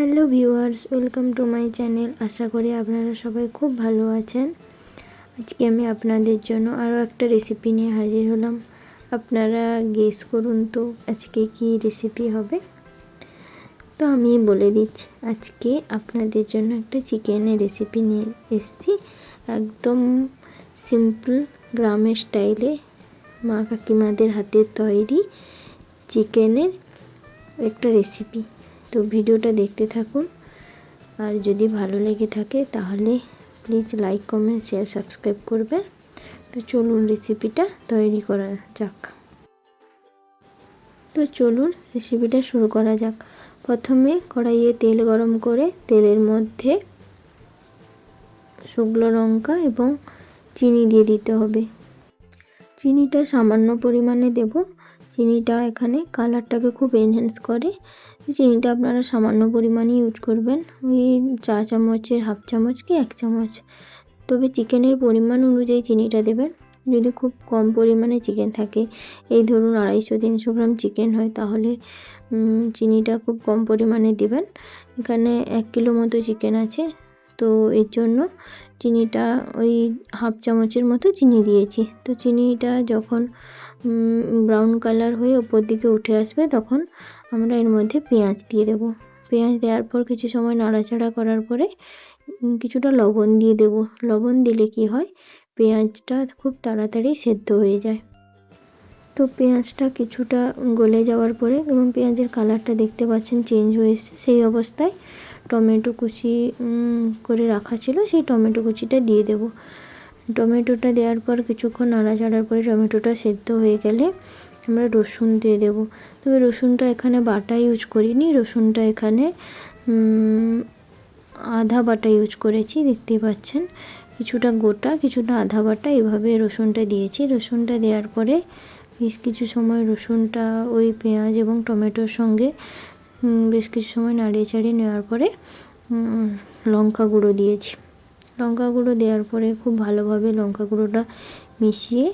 Hello viewers, welcome to my channel. আশা করি আপনারা সবাই খুব ভালো আছেন। আজকে আমি আপনাদের জন্য আরও একটা রেসিপি নিয়ে হাজির হলাম। আপনারা গেস করুন তো আজকে কি রেসিপি হবে? তো আমি বলে দিচ্ছি, আজকে আপনাদের জন্য একটা চিকেনের রেসিপি নিয়ে এসেছি। একদম সিম্পল গ্রামের স্টাইলে মা কাকিমাদের হাতের তৈরি চিকেনের একটা রেসিপি তো ভিডিওটা দেখতে থাকুন। আর যদি ভালো লেগে থাকে তাহলে please like comment share subscribe করবেন। তো চলুন রেসিপিটা তৈরি করা যাক। তো চলুন রেসিপিটা শুরু করা যাক। প্রথমে কড়াইয়ে তেল গরম করে তেলের মধ্যে শুকনো লঙ্কা এবং চিনি দিয়ে দিতে হবে। চিনিটা সামান্য পরিমাণে দেব। চিনিটা এখানে কালারটাকে খুব এনহ্যান্স করে। চিনিটা আপনারা সামান্য পরিমাণে ইউজ করবেন। ওই চা চামচের হাফ চামচ কি এক চামচ। তবে চিকেনের পরিমাণ অনুযায়ী চিনিটা দেবেন। যদি খুব কম পরিমাণে চিকেন থাকে, এই ধরুন আড়াইশো, তিনশো গ্রাম চিকেন হয়, তাহলে চিনিটা খুব কম পরিমাণে দেবেন। এখানে এক কিলো মতো চিকেন আছে। তো এর জন্য চিনিটা ওই হাফ চামচের মতো চিনি দিয়েছি। তো চিনিটা যখন ব্রাউন কালার হয়ে ওপর দিকে উঠে আসবে তখন আমরা এর মধ্যে পেঁয়াজ দিয়ে দেব। পেঁয়াজ দেওয়ার পর কিছু সময় নাড়াচাড়া করার পরে কিছুটা লবণ দিয়ে দেব। লবণ দিলে কি হয়, পেঁয়াজটা খুব তাড়াতাড়ি সেদ্ধ হয়ে যায়। তো পেঁয়াজটা কিছুটা গলে যাওয়ার পরে, এবং পেঁয়াজের কালারটা দেখতে পাচ্ছেন চেঞ্জ হয়ে এসছে সেই অবস্থায়। টমেটো কুচি করে রাখা ছিল, সেই টমেটো কুচিটা দিয়ে দেব। টমেটোটা দেওয়ার পর কিছুক্ষণ নাড়াচাড়ার পরে টমেটোটা সেদ্ধ হয়ে গেলে আমরা রসুন দিয়ে দেবো। তবে রসুনটা এখানে বাটা ইউজ করিনি, রসুনটা এখানে আধা বাটা ইউজ করেছি, দেখতেই পাচ্ছেন। কিছুটা গোটা, কিছুটা আধা বাটা, এভাবে রসুনটা দিয়েছি। রসুনটা দেওয়ার পরে বেশ কিছু সময় রসুনটা, ওই পেঁয়াজ এবং টমেটোর সঙ্গে বেশ কিছু সময় নাড়িয়ে চাড়িয়ে নেওয়ার পরে লঙ্কা গুঁড়ো দিয়েছি। লঙ্কা গুঁড়ো দেওয়ার পরে খুব ভালোভাবে লঙ্কা গুঁড়োটা মিশিয়ে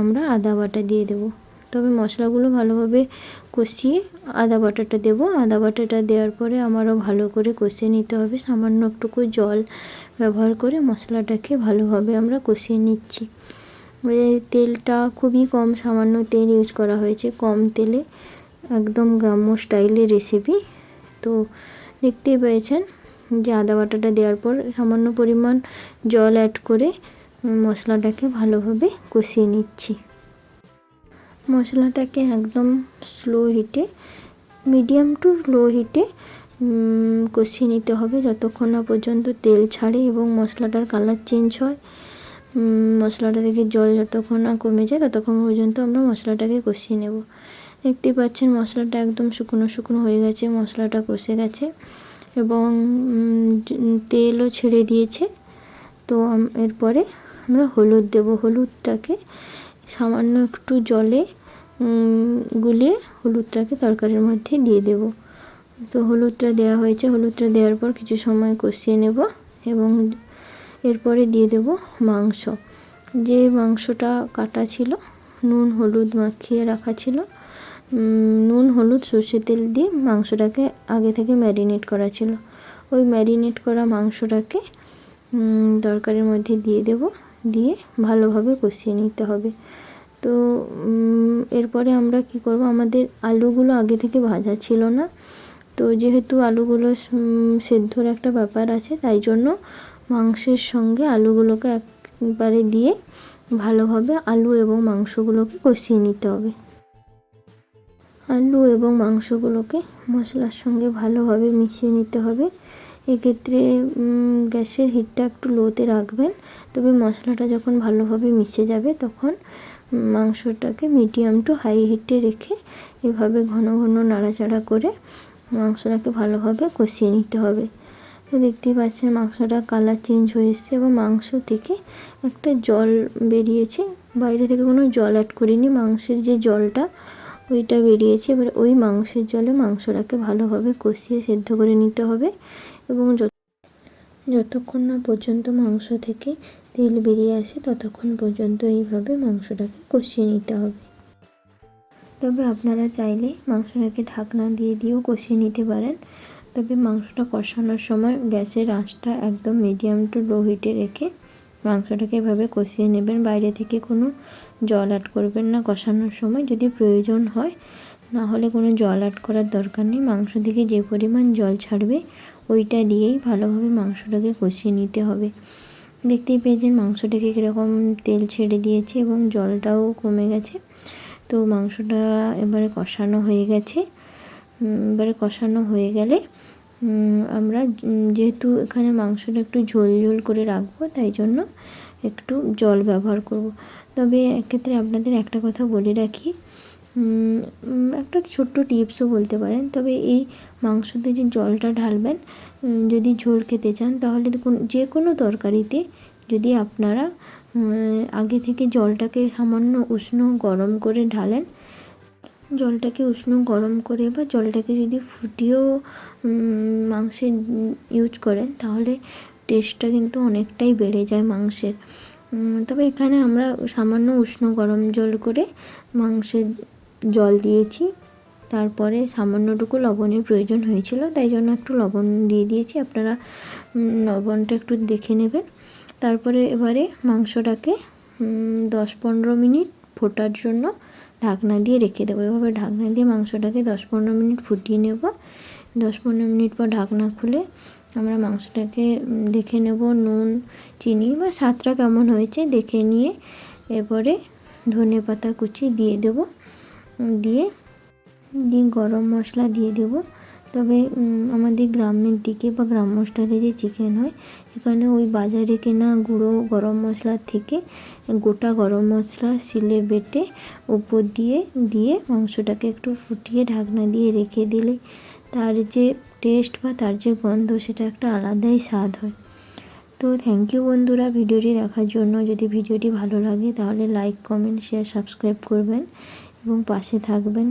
আমরা আদা বাটা দিয়ে দেবো। তবে মশলাগুলো ভালোভাবে কষিয়ে আদা বাটাটা দেবো। আদা বাটাটা দেওয়ার পরে আমারও ভালো করে কষিয়ে নিতে হবে। সামান্য একটুকু জল ব্যবহার করে মশলাটাকে ভালোভাবে আমরা কষিয়ে নিচ্ছি। তেলটা খুবই কম, সামান্য তেল ইউজ করা হয়েছে। কম তেলে একদম গ্রাম্য স্টাইলের রেসিপি তো দেখতেই পেয়েছেন যে আদা বাটাটা দেওয়ার পর সামান্য পরিমাণ জল অ্যাড করে মশলাটাকে ভালোভাবে কষিয়ে নিচ্ছি। মশলাটাকে একদম স্লো হিটে মিডিয়াম টু লো হিটে কষিয়ে নিতে হবে যতক্ষণ না পর্যন্ত তেল ছাড়ে এবং মশলাটার কালার চেঞ্জ হয়। মশলাটা থেকে জল যতক্ষণ না কমে যায় ততক্ষণ পর্যন্ত আমরা মশলাটাকে কষিয়ে নেব। দেখতেই পাচ্ছেন, মশলাটা একদম শুকনো শুকনো হয়ে গেছে, মশলাটা কষে গেছে এবং তেলও ছেড়ে দিয়েছে। তো এরপরে আমরা হলুদ দেব, হলুদটাকে সামান্য একটু জলে গুলিয়ে হলুদটাকে তরকারির মধ্যে দিয়ে দেব। তো হলুদটা দেওয়া হয়েছে, হলুদটা দেওয়ার পর কিছু সময় কষিয়ে নেব এবং এরপরে দিয়ে দেব মাংস। যে মাংসটা কাটা ছিল, নুন, হলুদ মাখিয়ে রাখা ছিল নুন, হলুদ, সর্ষে তেল দিয়ে মাংসটাকে আগে থেকে ম্যারিনেট করা ছিল। ওই ম্যারিনেট করা মাংসটাকে তরকারির মধ্যে দিয়ে দেব। দিয়ে ভালোভাবে কষিয়ে নিতে হবে। তো এরপরে আমরা কি করব? আমাদের আলুগুলো আগে থেকে ভাজা ছিল না। তো যেহেতু আলুগুলো সেদ্ধর একটা ব্যাপার আছে, তাই জন্য মাংসের সঙ্গে আলুগুলোকে একবারে দিয়ে ভালোভাবে আলু এবং মাংসগুলোকে কষিয়ে নিতে হবে। আলু এবং মাংসগুলোকে মশলার সঙ্গে ভালোভাবে মিশিয়ে নিতে হবে। এক্ষেত্রে গ্যাসের হিটটা একটু লোতে রাখবেন। তবে মশলাটা যখন ভালোভাবে মিশে যাবে, তখন মাংসটাকে মিডিয়াম টু হাই হিটে রেখে এভাবে ঘন ঘন নাড়াচাড়া করে মাংসটাকে ভালোভাবে কষিয়ে নিতে হবে। তো দেখতেই পাচ্ছেন মাংসটা কালার চেঞ্জ হয়ে এসছে এবং মাংস থেকে একটা জল বেরিয়েছে। বাইরে থেকে কোনো জল অ্যাড করিনি। মাংসের যে জলটা ওইটা বেরিয়েছে। এবার ওই মাংসের জলে মাংসটাকে ভালোভাবে কষিয়ে সেদ্ধ করে নিতে হবে এবং যতক্ষণ না পর্যন্ত মাংস থেকে তেল বেরিয়ে আসে, ততক্ষণ পর্যন্ত এইভাবে মাংসটাকে কষিয়ে নিতে হবে। তবে আপনারা চাইলে মাংসটাকে ঢাকনা দিয়ে দিয়েও কষিয়ে নিতে পারেন। তবে মাংসটা কষানোর সময় গ্যাসের আঁচটা একদম মিডিয়াম টু লো হিটে রেখে মাংসটাকে এভাবে কষিয়ে নেবেন। বাইরে থেকে কোনো জল অ্যাড করবেন না। কষানোর সময় যদি প্রয়োজন হয় না হলে কোনো জল অ্যাড করার দরকার নেই। মাংস থেকে যে পরিমাণ জল ছাড়বে, ওইটা দিয়েই ভালোভাবে মাংসটাকে কষিয়ে নিতে হবে। দেখতেই পেয়েছেন মাংসটাকে কীরকম তেল ছেড়ে দিয়েছে এবং জলটাও কমে গেছে। তো মাংসটা এবারে কষানো হয়ে গেছে। এবারে কষানো হয়ে গেলে আমরা যেহেতু এখানে মাংসটা একটু ঝোল ঝোল করে রাখব, তাই জন্য একটু জল ব্যবহার করব। তবে এক্ষেত্রে আপনাদের একটা কথা বলে রাখি একটা ছোট্ট টিপসও বলতে পারেন। তবে এই মাংসতে যে জলটা ঢালবেন যদি ঝোল খেতে চান, তাহলে যে কোনো তরকারিতে যদি আপনারা আগে থেকে জলটাকে সামান্য উষ্ণ গরম করে ঢালেন জলটাকে উষ্ণ গরম করে বা জলটাকে যদি ফুটিয়েও মাংসে ইউজ করেন তাহলে টেস্টটা কিন্তু অনেকটাই বেড়ে যায় মাংসের। তবে এখানে আমরা সামান্য উষ্ণ গরম জল করে মাংসের জল দিয়েছি। তারপরে সামান্যটুকু লবণের প্রয়োজন হয়েছিল, তাই জন্য একটু লবণ দিয়ে দিয়েছি। আপনারা লবণটা একটু দেখে নেবেন। তারপরে এবারে মাংসটাকে দশ পনেরো মিনিট ফোটার জন্য ঢাকনা দিয়ে রেখে দেবো। এভাবে ঢাকনা দিয়ে মাংসটাকে দশ পনেরো মিনিট ফুটিয়ে নেব। দশ পনেরো মিনিট পর ঢাকনা খুলে আমরা মাংসটাকে দেখে নেব নুন, চিনি বা স্বাদটা কেমন হয়েছে, দেখে নিয়ে এরপরে ধনে পাতা কুচি দিয়ে দেব। দিয়ে দিয়ে গরম মশলা দিয়ে দেব। তবে আমাদের গ্রামের দিকে বা গ্রাম স্টাইলে যে চিকেন হয় এখানে ওই বাজারে কেনা গুঁড়ো গরম মশলার থেকে গোটা গরম মশলা শিলে বেটে উপর দিয়ে দিয়ে মাংসটাকে একটু ফুটিয়ে ঢাকনা দিয়ে রেখে দিলে তার যে টেস্ট বা তার যে গন্ধ, সেটা একটা আলাদাই স্বাদ হয়। তো থ্যাংক ইউ বন্ধুরা ভিডিওটি দেখার জন্য। যদি ভিডিওটি ভালো লাগে তাহলে লাইক কমেন্ট শেয়ার সাবস্ক্রাইব করবেন এবং পাশে থাকবেন।